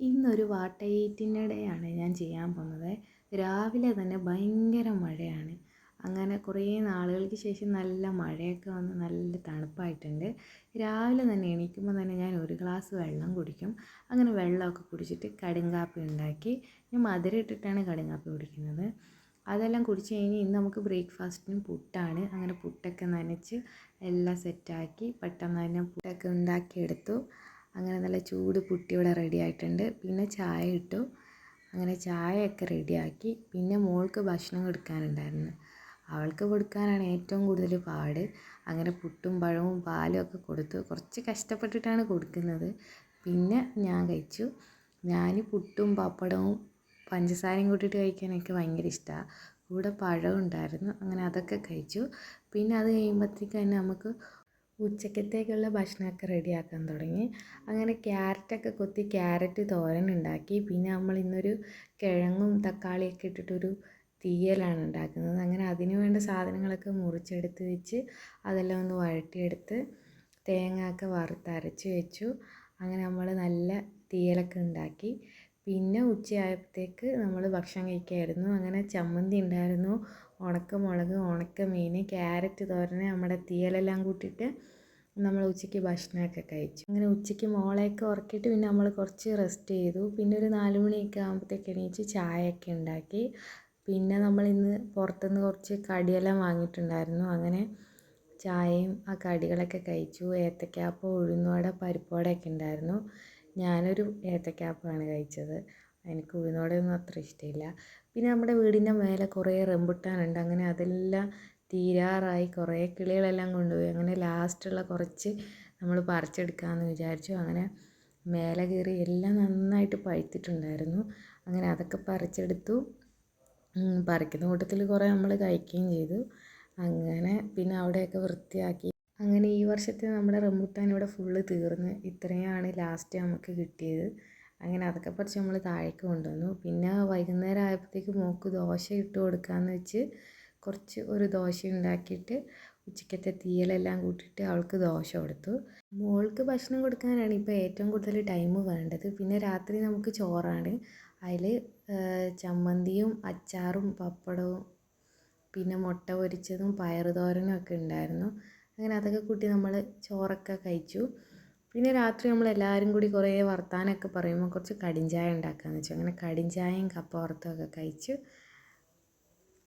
ഇന്നൊരു വാട്ടയേറ്റിനിടെയാണ് ഞാൻ ചെയ്യാൻ പോകുന്നത്. രാവിലെ തന്നെ ഭയങ്കര മഴയാണ്. അങ്ങനെ കുറേ നാളുകൾക്ക് ശേഷം നല്ല മഴയൊക്കെ വന്ന് നല്ല തണുപ്പായിട്ടുണ്ട്. രാവിലെ തന്നെ എണീക്കുമ്പോൾ തന്നെ ഞാൻ ഒരു ഗ്ലാസ് വെള്ളം കുടിക്കും. അങ്ങനെ വെള്ളമൊക്കെ കുടിച്ചിട്ട് കടുങ്കാപ്പി ഉണ്ടാക്കി ഞാൻ മധുരം ഇട്ടിട്ടാണ് കടുങ്കാപ്പി കുടിക്കുന്നത്. അതെല്ലാം കുടിച്ച് കഴിഞ്ഞ് ഇന്ന് നമുക്ക് ബ്രേക്ക്ഫാസ്റ്റിന് പുട്ടാണ്. അങ്ങനെ പുട്ടൊക്കെ നനച്ച് എല്ലാം സെറ്റാക്കി പെട്ടെന്ന് തന്നെ പുട്ടൊക്കെ ഉണ്ടാക്കിയെടുത്തു. അങ്ങനെ നല്ല ചൂട് പുട്ടി ഇവിടെ റെഡി ആയിട്ടുണ്ട്. പിന്നെ ചായ ഇട്ടു. അങ്ങനെ ചായയൊക്കെ റെഡിയാക്കി പിന്നെ മോൾക്ക് ഭക്ഷണം കൊടുക്കാനുണ്ടായിരുന്നു. അവൾക്ക് കൊടുക്കാനാണ് ഏറ്റവും കൂടുതൽ പാട്. അങ്ങനെ പുട്ടും പഴവും പാലും ഒക്കെ കൊടുത്തു. കുറച്ച് കഷ്ടപ്പെട്ടിട്ടാണ് കൊടുക്കുന്നത്. പിന്നെ ഞാൻ കഴിച്ചു. ഞാൻ പുട്ടും പപ്പടവും പഞ്ചസാരയും കൂട്ടിയിട്ട് കഴിക്കാൻ എനിക്ക് ഭയങ്കര ഇഷ്ടമാണ് കൂടെ പഴം ഉണ്ടായിരുന്നു. അങ്ങനെ അതൊക്കെ കഴിച്ചു. പിന്നെ അത് കഴിയുമ്പോഴത്തേക്ക് തന്നെ നമുക്ക് ഉച്ചക്കത്തേക്കുള്ള ഭക്ഷണമൊക്കെ റെഡിയാക്കാൻ തുടങ്ങി. അങ്ങനെ ക്യാരറ്റൊക്കെ കൊത്തി ക്യാരറ്റ് തോരൻ ഉണ്ടാക്കി. പിന്നെ നമ്മൾ ഇന്നൊരു കിഴങ്ങും തക്കാളിയൊക്കെ ഇട്ടിട്ടൊരു തീയലാണ് ഉണ്ടാക്കുന്നത്. അങ്ങനെ അതിന് വേണ്ട സാധനങ്ങളൊക്കെ മുറിച്ചെടുത്ത് വെച്ച് അതെല്ലാം ഒന്ന് വഴറ്റിയെടുത്ത് തേങ്ങ ഒക്കെ വറുത്തരച്ച് വെച്ചു. അങ്ങനെ നമ്മൾ നല്ല തീയലൊക്കെ ഉണ്ടാക്കി. പിന്നെ ഉച്ചയായപ്പോഴത്തേക്ക് നമ്മൾ ഭക്ഷണം കഴിക്കുമായിരുന്നു അങ്ങനെ ചമ്മന്തി ഉണ്ടായിരുന്നു. ഉണക്കമുളക് ഉണക്കമീൻ ക്യാരറ്റ് തോരൻ നമ്മുടെ തീയലെല്ലാം കൂട്ടിയിട്ട് നമ്മൾ ഉച്ചയ്ക്ക് ഭക്ഷണമൊക്കെ കഴിച്ചു. അങ്ങനെ ഉച്ചയ്ക്ക് മോളെയൊക്കെ ഉറക്കിയിട്ട് പിന്നെ നമ്മൾ കുറച്ച് റെസ്റ്റ് ചെയ്തു. പിന്നെ ഒരു നാല് മണിയൊക്കെ ആകുമ്പോഴത്തേക്ക് എണീച്ച് ചായയൊക്കെ ഉണ്ടാക്കി. പിന്നെ നമ്മൾ ഇന്ന് പുറത്തുനിന്ന് കുറച്ച് കടിയെല്ലാം വാങ്ങിയിട്ടുണ്ടായിരുന്നു. അങ്ങനെ ചായയും ആ കടികളൊക്കെ കഴിച്ചു. ഏത്തക്കാപ്പം ഉഴുന്നുവട പരിപ്പുവടയൊക്കെ ഉണ്ടായിരുന്നു. ഞാനൊരു ഏത്തക്കാപ്പമാണ് കഴിച്ചത്. എനിക്ക് ഉഴുന്നുവടയൊന്നും അത്ര ഇഷ്ടമില്ല. പിന്നെ നമ്മുടെ വീടിന്റെ മേലെ കുറേ റംബുട്ടാനുണ്ട്. അങ്ങനെ അതെല്ലാം തീരാറായി. കുറേ കിളികളെല്ലാം കൊണ്ടുപോയി. അങ്ങനെ ലാസ്റ്റുള്ള കുറച്ച് നമ്മൾ പറിച്ചെടുക്കാമെന്ന് വിചാരിച്ചു. അങ്ങനെ മേലെ കയറി എല്ലാം നന്നായിട്ട് പഴുത്തിട്ടുണ്ടായിരുന്നു. അങ്ങനെ അതൊക്കെ പറിച്ചെടുത്തു. പറിക്കുന്ന കൂട്ടത്തിൽ കുറേ നമ്മൾ കഴിക്കുകയും ചെയ്തു. അങ്ങനെ പിന്നെ അവിടെയൊക്കെ വൃത്തിയാക്കി അങ്ങനെ ഈ വർഷത്തെ നമ്മുടെ റംബുട്ടാൻ ഇവിടെ ഫുള്ള് തീർന്ന്. ഇത്രയാണ് ലാസ്റ്റ് നമുക്ക് കിട്ടിയത്. അങ്ങനെ അതൊക്കെ പറിച്ച് നമ്മൾ താഴേക്ക് കൊണ്ടുവന്നു. പിന്നെ വൈകുന്നേരം ആയപ്പോഴത്തേക്ക് മോക്ക് ദോശ ഇട്ട് കൊടുക്കാമെന്ന് വെച്ച് കുറച്ച് ഒരു ദോശ ഉണ്ടാക്കിയിട്ട് ഉച്ചക്കത്തെ തീയലെല്ലാം കൂട്ടിയിട്ട് അവൾക്ക് ദോശ കൊടുത്തു. മോൾക്ക് ഭക്ഷണം കൊടുക്കാനാണ് ഇപ്പോൾ ഏറ്റവും കൂടുതൽ ടൈം വേണ്ടത്. പിന്നെ രാത്രി നമുക്ക് ചോറാണ്. അതിൽ ചമ്മന്തിയും അച്ചാറും പപ്പടവും പിന്നെ മുട്ട പൊരിച്ചതും പയറുതോരനും ഒക്കെ ഉണ്ടായിരുന്നു. അങ്ങനെ അതൊക്കെ കൂട്ടി നമ്മൾ ചോറൊക്കെ കഴിച്ചു. പിന്നെ രാത്രി നമ്മൾ എല്ലാവരും കൂടി കുറേ വർത്തമാനമൊക്കെ പറയുമ്പോൾ കുറച്ച് കടിഞ്ചായ ഉണ്ടാക്കാമെന്ന് വെച്ചു. അങ്ങനെ കടിഞ്ചായയും കപ്പ വറുത്തതൊക്കെ കഴിച്ചു.